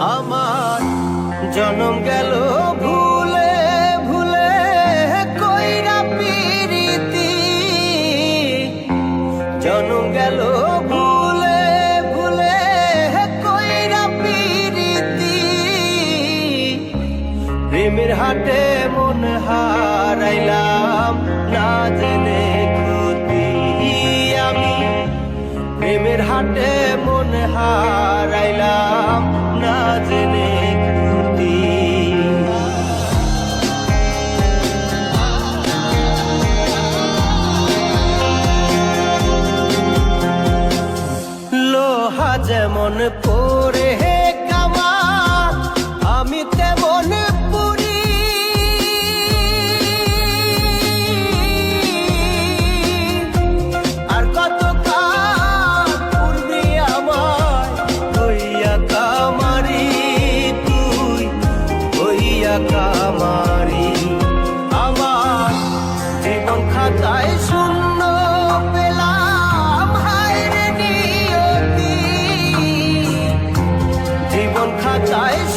আমার জনম গেল ভুলে ভুলে কইরা পিরিতি। জনম গেল ভুলে ভুলে কইরা পিরিতি। প্রেমের হাটে মন হারাইলাম, না জেনে আমি। প্রেমের হাটে মন হারাইলাম না জেনে I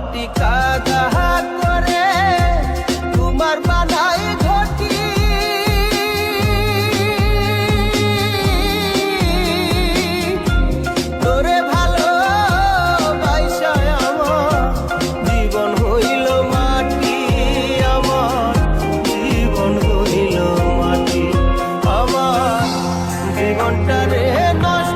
মাটি কাদা করে, তোমার বানাই ঘটি। তোরে ভালো পয়সায় আমার জীবন হইল মাটি, আমার জীবন হইল মাটি। আমার জীবনটা রে নষ্ট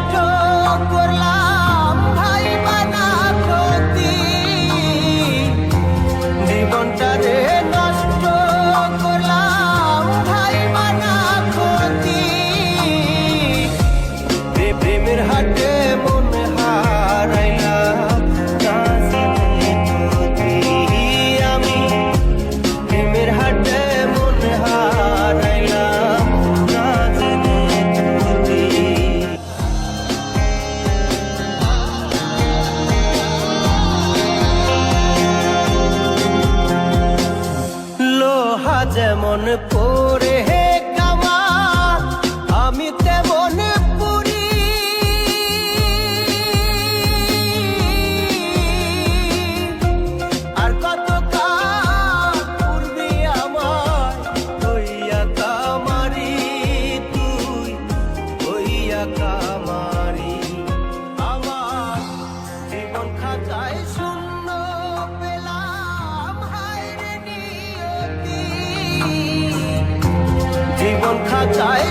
on a 在。